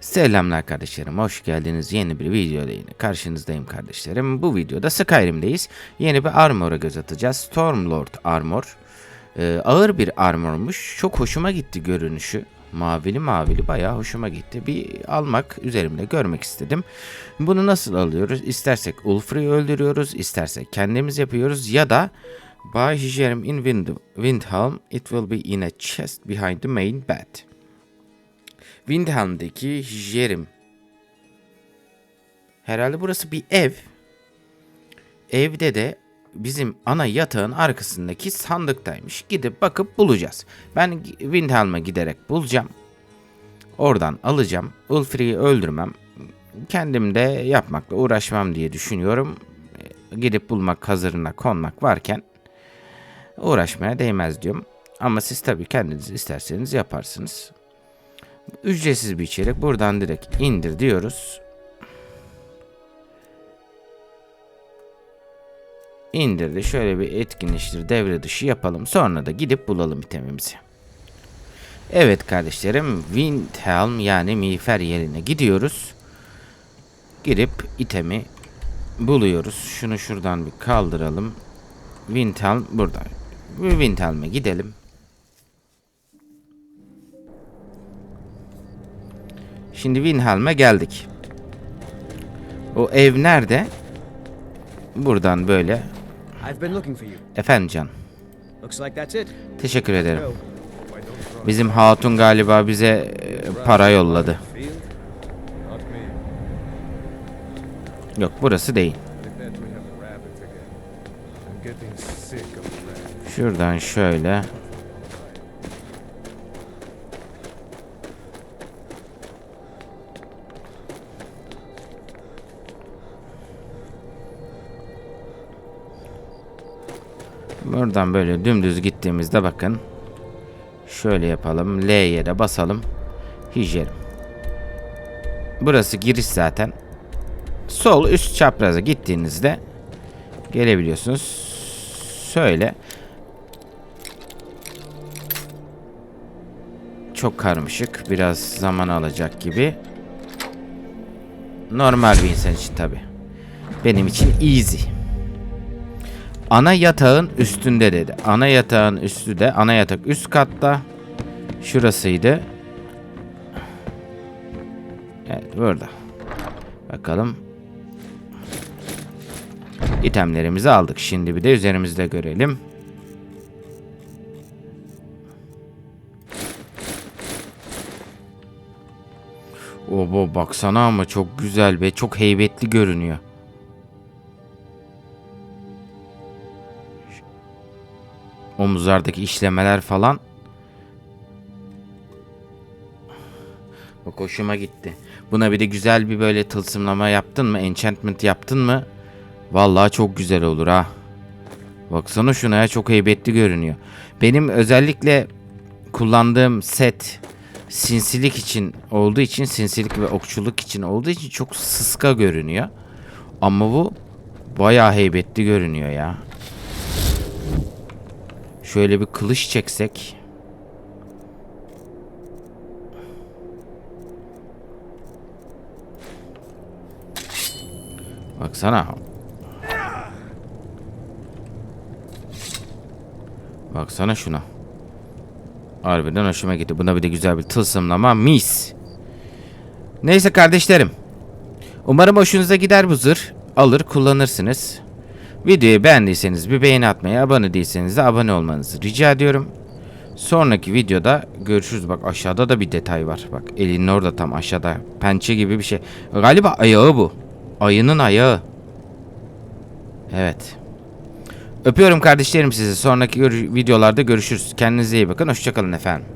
Selamlar kardeşlerim, hoş geldiniz. Yeni bir videoda yine karşınızdayım kardeşlerim. Bu videoda Skyrim'deyiz. Yeni bir armor'a göz atacağız. Stormlord Armor. Ee, ağır bir armormuş. Çok hoşuma gitti görünüşü. Mavili mavili bayağı hoşuma gitti. Bir almak üzerimde görmek istedim. Bunu nasıl alıyoruz? İstersek Ulfri'yi öldürüyoruz, istersek kendimiz yapıyoruz ya da Buy Hijerim in Wind Windhelm, it will be in a chest behind the main bed. Windhelm'deki Jerim. Herhalde burası bir ev. Evde de bizim ana yatağın arkasındaki sandıktaymış. Gidip bakıp bulacağız. Ben Windhelm'a giderek bulacağım. Oradan alacağım. Ulfri'yi öldürmem. Kendim de yapmakla uğraşmam diye düşünüyorum. Gidip bulmak hazırına konmak varken uğraşmaya değmez diyorum. Ama siz tabii kendiniz isterseniz yaparsınız. Ücretsiz bir içerik. Buradan direkt indir diyoruz. İndirdi. Şöyle bir etkinleştir devre dışı yapalım. Sonra da gidip bulalım itemimizi. Evet kardeşlerim. Windhelm yani miğfer yerine gidiyoruz. Girip itemi buluyoruz. Şunu şuradan bir kaldıralım. Windhelm burada. Windhelm'e gidelim. Şimdi Winhelm'e geldik. O ev nerede? Buradan böyle. Efendim can. Teşekkür ederim. Go. Bizim hatun galiba bize e, para yolladı. Yok burası değil. I bet Buradan böyle dümdüz gittiğimizde bakın. Şöyle yapalım. L'ye de basalım. Hijyerim. Burası giriş zaten. Sol üst çapraza gittiğinizde gelebiliyorsunuz. Şöyle. Çok karmaşık. Biraz zaman alacak gibi. Normal bir insan için tabi. Benim için easy. Ana yatağın üstünde dedi. Ana yatağın üstü de ana yatak üst katta. Şurasıydı. Evet burada. Bakalım. İtemlerimizi aldık. Şimdi bir de üzerimizde görelim. Obo baksana ama çok güzel ve çok heybetli görünüyor. Omuzlardaki işlemeler falan. Bak hoşuma gitti. Buna bir de güzel bir böyle tılsımlama yaptın mı? Enchantment yaptın mı? Vallahi çok güzel olur ha. Baksana şuna ya çok heybetli görünüyor. Benim özellikle kullandığım set sinsilik için olduğu için sinsilik ve okçuluk için olduğu için çok sıska görünüyor. Ama bu bayağı heybetli görünüyor ya. Şöyle bir kılıç çeksek. Baksana. Baksana şuna. Harbiden hoşuma gitti. Buna bir de güzel bir tılsımlama. Mis. Neyse kardeşlerim. Umarım hoşunuza gider bu zırh. Alır kullanırsınız. Videoyu beğendiyseniz bir beğeni atmayı, abone değilseniz de abone olmanızı rica ediyorum. Sonraki videoda görüşürüz. Bak aşağıda da bir detay var. Bak elinin orada tam aşağıda. Pençe gibi bir şey. Galiba ayağı bu. Ayının ayağı. Evet. Öpüyorum kardeşlerim sizi. Sonraki gör- videolarda görüşürüz. Kendinize iyi bakın. Hoşçakalın efendim.